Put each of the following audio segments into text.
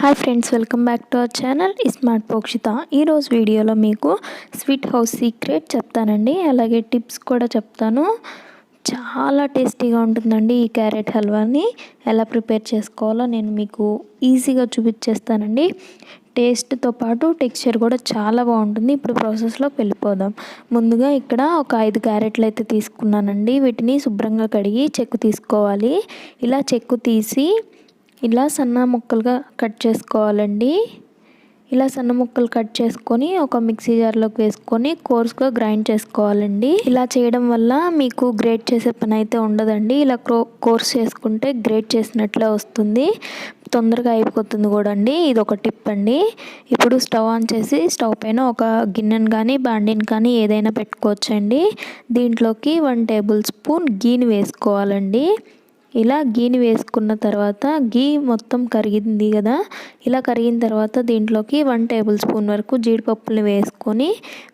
Hi friends welcome back to our channel smart Pokshita ఈరోజు వీడియోలో మీకు స్వీట్ హౌస్ సీక్రెట్ చెప్తానండి. అలాగే టిప్స్ కూడా చెప్తాను. చాలా టేస్టీగా ఉంటుందండి ఈ క్యారెట్ హల్వాని. ఎలా ప్రిపేర్ చేసుకోవాలో నేను మీకు ఈజీగా చూపించేస్తానండి. టేస్ట్తో పాటు టెక్స్చర్ కూడా చాలా బాగుంటుంది. ఇప్పుడు ప్రాసెస్లోకి వెళ్ళిపోదాం. ముందుగా ఇక్కడ ఒక ఐదు క్యారెట్లు అయితే తీసుకున్నానండి. వీటిని శుభ్రంగా కడిగి చెక్కు తీసుకోవాలి. ఇలా చెక్కు తీసి ఇలా సన్న ముక్కలుగా కట్ చేసుకోవాలండి. ఇలా సన్న ముక్కలు కట్ చేసుకొని ఒక మిక్సీ జార్లోకి వేసుకొని కోర్స్గా గ్రైండ్ చేసుకోవాలండి. ఇలా చేయడం వల్ల మీకు గ్రేట్ చేసే పని అయితే ఉండదండి. ఇలా కోర్స్ చేసుకుంటే గ్రేట్ చేసినట్లే వస్తుంది. తొందరగా అయిపోతుంది కూడా అండి. ఇది ఒక టిప్ అండి. ఇప్పుడు స్టవ్ ఆన్ చేసి స్టవ్ పైన ఒక గిన్నెను కానీ బాండిని కానీ ఏదైనా పెట్టుకోవచ్చండి. దీంట్లోకి వన్ టేబుల్ స్పూన్ గీని వేసుకోవాలండి. ఇలా గీని వేసుకున్న తర్వాత గీ మొత్తం కరిగింది కదా ఇలా కరిగిన తర్వాత దీంట్లోకి వన్ టేబుల్ స్పూన్ వరకు జీడిపప్పులు వేసుకొని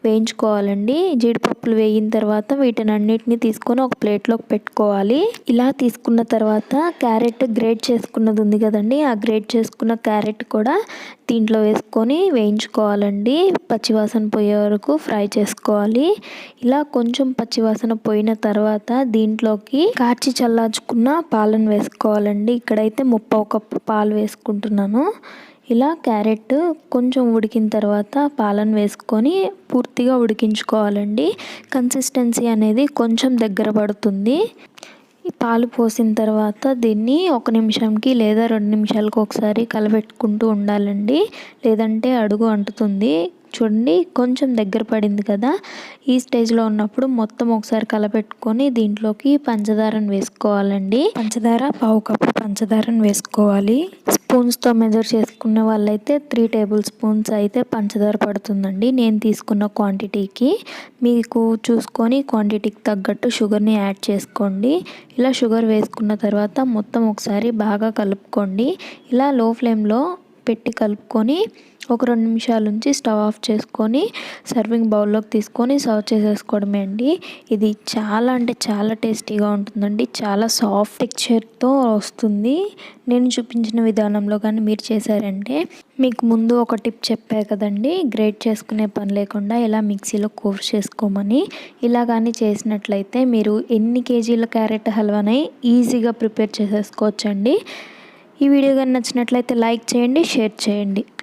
వేయించుకోవాలండి. జీడిపప్పులు వేయిన తర్వాత వీటిని అన్నిటిని తీసుకొని ఒక ప్లేట్లోకి పెట్టుకోవాలి. ఇలా తీసుకున్న తర్వాత క్యారెట్ గ్రేట్ చేసుకున్నది ఉంది కదండి ఆ గ్రేట్ చేసుకున్న క్యారెట్ కూడా దీంట్లో వేసుకొని వేయించుకోవాలండి. పచ్చివాసన పోయే వరకు ఫ్రై చేసుకోవాలి. ఇలా కొంచెం పచ్చివాసన పోయిన తర్వాత దీంట్లోకి కార్చి చల్లార్చుకున్న పాలను వేసుకోవాలండి. ఇక్కడైతే ముప్పై కప్పు పాలు వేసుకుంటున్నాను. ఇలా క్యారెట్ కొంచెం ఉడికిన తర్వాత పాలను వేసుకొని పూర్తిగా ఉడికించుకోవాలండి. కన్సిస్టెన్సీ అనేది కొంచెం దగ్గర పడుతుంది. పాలు పోసిన తర్వాత దీన్ని ఒక నిమిషంకి లేదా రెండు నిమిషాలకు ఒకసారి కలబెట్టుకుంటూ ఉండాలండి. లేదంటే అడుగు అంటుతుంది. చూడండి కొంచెం దగ్గర పడింది కదా. ఈ స్టేజ్లో ఉన్నప్పుడు మొత్తం ఒకసారి కలపెట్టుకొని దీంట్లోకి పంచదారను వేసుకోవాలండి. పంచదార పావు కప్పు పంచదారను వేసుకోవాలి. స్పూన్స్తో మెజర్ చేసుకునే వాళ్ళైతే త్రీ టేబుల్ స్పూన్స్ అయితే పంచదార పడుతుందండి. నేను తీసుకున్న క్వాంటిటీకి మీకు చూసుకొని క్వాంటిటీకి తగ్గట్టు షుగర్ని యాడ్ చేసుకోండి. ఇలా షుగర్ వేసుకున్న తర్వాత మొత్తం ఒకసారి బాగా కలుపుకోండి. ఇలా లో ఫ్లేమ్లో పెట్టి కలుపుకొని ఒక రెండు నిమిషాల నుంచి స్టవ్ ఆఫ్ చేసుకొని సర్వింగ్ బౌల్లోకి తీసుకొని సర్వ్ చేసేసుకోవడమే అండి. ఇది చాలా అంటే చాలా టేస్టీగా ఉంటుందండి. చాలా సాఫ్ట్ టెక్చర్తో వస్తుంది. నేను చూపించిన విధానంలో కానీ మీరు చేశారంటే మీకు ముందు ఒక టిప్ చెప్పా కదండి. గ్రేట్ చేసుకునే పని లేకుండా ఇలా మిక్సీలో కోర్స్ చేసుకోమని. ఇలా కానీ చేసినట్లయితే మీరు ఎన్ని కేజీల క్యారెట్ హల్వానై ఈజీగా ప్రిపేర్ చేసేసుకోవచ్చండి. ఈ వీడియో కానీ నచ్చినట్లయితే లైక్ చేయండి షేర్ చేయండి.